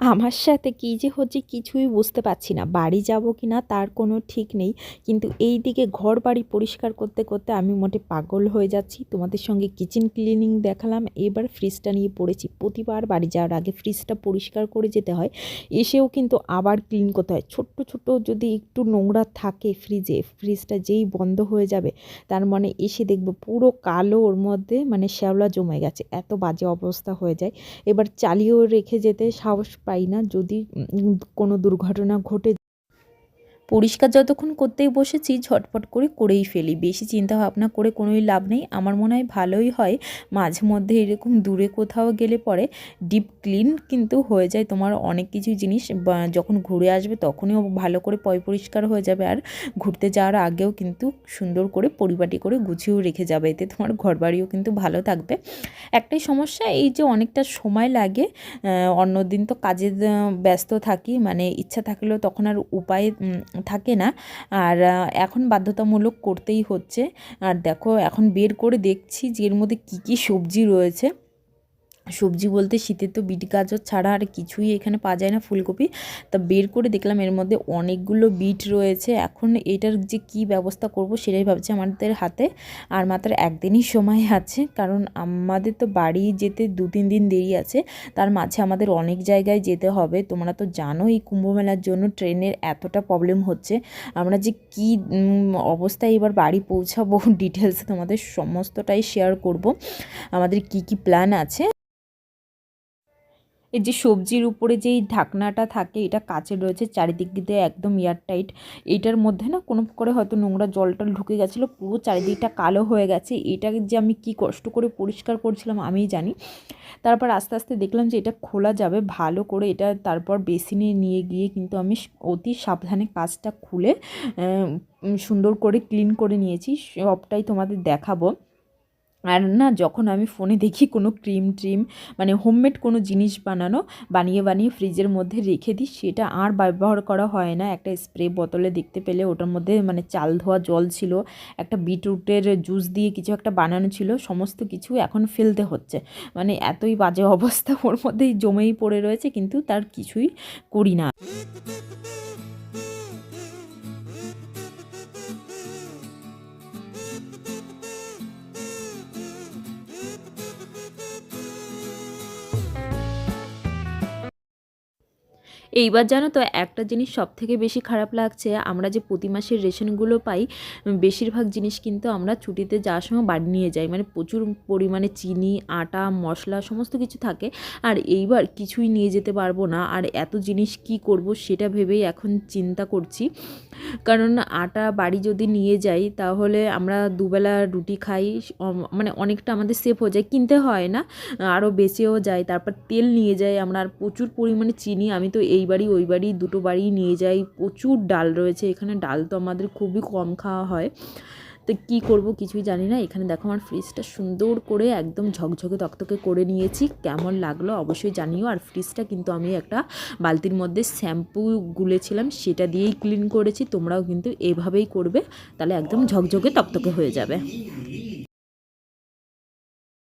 আমার সাথে কী যে হচ্ছে কিছুই বুঝতে পারছি না। বাড়ি যাব কি না তার কোনো ঠিক নেই। কিন্তু এই দিকে ঘর বাড়ি পরিষ্কার করতে করতে আমি মোটে পাগল হয়ে যাচ্ছি। তোমাদের সঙ্গে কিচেন ক্লিনিং দেখালাম। এবার ফ্রিজটা নিয়ে পড়েছি। প্রতিবার বাড়ি যাওয়ার আগে ফ্রিজটা পরিষ্কার করে যেতে হয়। এসেও কিন্তু আবার ক্লিন করতে হয়। ছোট্ট ছোট যদি একটু নোংরা থাকে ফ্রিজে ফ্রিজটা যেই বন্ধ হয়ে যাবে, তার মানে এসে দেখব পুরো কালো ওর মধ্যে মানে শ্যাওলা জমে গেছে। এত বাজে অবস্থা হয়ে যায়। এবার চালিয়েও রেখে যেতে সাহস পাই না যদি কোনো দুর্ঘটনা ঘটে পরিষ্কার যতক্ষণ করতেই বসেছি, ঝটপট করে করেই ফেলি। বেশি চিন্তা ভাবনা করে কোনোই লাভ নেই। আমার মনে হয় ভালোই হয়। মাঝে মধ্যে এরকম দূরে কোথাও গেলে পরে ডিপ ক্লিন কিন্তু হয়ে যায় তোমার অনেক কিছু জিনিস। যখন ঘুরে আসবে তখনই ভালো করে পয় পরিষ্কার হয়ে যাবে। আর ঘুরতে যাওয়ার আগেও কিন্তু সুন্দর করে পরিপাটি করে গুছিয়েও রেখে যাবে। এতে তোমার ঘরবাড়িও কিন্তু ভালো থাকবে। একটাই সমস্যা, এই যে অনেকটা সময় লাগে অন্য দিন তো কাজে ব্যস্ত থাকি মানে ইচ্ছা থাকলেও তখন আর উপায় থাকে না। আর এখন বাধ্যতামূলক করতেই হচ্ছে। আর দেখো, এখন বের করে দেখছি যে এর মধ্যে কী কী সবজি রয়েছে। সবজি বলতে শীতের তো বিট গাজর ছাড়া আর কিছুই এখানে পাওয়া যায় না, ফুলকপি। তা বের করে দেখলাম এর মধ্যে অনেকগুলো বিট রয়েছে। এখন এটার যে কি ব্যবস্থা করব সেটাই ভাবছি আমাদের হাতে। আর মাত্র একদিনই সময় আছে, কারণ আমাদের তো বাড়ি যেতে দু তিন দিন দেরি আছে। তার মাঝে আমাদের অনেক জায়গায় যেতে হবে। তোমরা তো জানো এই কুম্ভমেলার জন্য ট্রেনের এতটা প্রবলেম হচ্ছে। আমরা যে কি অবস্থায় এবার বাড়ি পৌঁছাবো ডিটেলসে তোমাদের সমস্তটাই শেয়ার করব। আমাদের কি কি প্ল্যান আছে? এই যে সবজির উপরে যেই ঢাকনাটা থাকে, এটা কাচের রয়েছে, চারিদিক দিয়ে একদম এয়ারটাইট এইটার মধ্যে না কোনো করে হয়তো নোংরা জল টল ঢুকে গেছিল, পুরো চারিদিকটা কালো হয়ে গেছে। এটা যে আমি কি কষ্ট করে পরিষ্কার করছিলাম আমিই জানি। তারপর আস্তে আস্তে দেখলাম যে এটা খোলা যাবে, ভালো করে এটা তারপর বেসিনে নিয়ে গিয়ে কিন্তু আমি অতি সাবধানে কাজটা খুলে সুন্দর করে ক্লিন করে নিয়েছি। সবটাই তোমাদের দেখাবো। আর না, যখন আমি ফোনে দেখি কোনো ক্রিম ট্রিম মানে হোমমেড কোনো জিনিস বানানো, বানিয়ে বানিয়ে ফ্রিজের মধ্যে রেখে দিই, সেটা আর ব্যবহার করা হয় না। একটা স্প্রে বোতলে দেখতে পেলে ওটার মধ্যে মানে চাল ধোয়া জল ছিল, একটা বিটরুটের জুস দিয়ে কিছু একটা বানানো ছিল, সমস্ত কিছু এখন ফেলতে হচ্ছে। মানে এতই বাজে অবস্থা, ওর মধ্যেই জমেই পড়ে রয়েছে, কিন্তু তার কিছুই করি না। এইবার জানো তো, একটা জিনিস সব থেকে বেশি খারাপ লাগছে, আমরা যে প্রতি মাসের রেশনগুলো পাই, বেশিরভাগ জিনিস কিন্তু আমরা ছুটিতে যাওয়ার সময় বাড়ি নিয়ে যাই। মানে প্রচুর পরিমাণে চিনি, আটা, মশলা সমস্ত কিছু থাকে, আর এইবার কিছুই নিয়ে যেতে পারব না। আর এত জিনিস কি করব সেটা ভেবেই এখন চিন্তা করছি। কারণ আটা বাড়ি যদি নিয়ে যাই, তাহলে আমরা দুবেলা রুটি খাই মানে অনেকটা আমাদের সেফ হয়ে যায়। কিনতে হয় না, আরও বেঁচেও যায়, তারপর তেল নিয়ে যাই আমরা, আর প্রচুর পরিমাণে চিনি, আমি তো এই বাড়ি, ওই বাড়ি, দুটো বাড়ি নিয়ে যাই। প্রচুর ডাল রয়েছে এখানে। ডাল তো আমাদের খুবই কম খাওয়া হয়। তো কী করব কিছুই জানি না। এখানে দেখো আমার ফ্রিজটা সুন্দর করে একদম ঝকঝকে তকতকে করে নিয়েছি। কেমন লাগল অবশ্যই জানিও। আর ফ্রিজটা কিন্তু আমি একটা বালতির মধ্যে শ্যাম্পু গুলেছিলাম, সেটা দিয়েই ক্লিন করেছি। তোমরাও কিন্তু এভাবেই করবে, তাহলে একদম ঝকঝকে তকতকে হয়ে যাবে।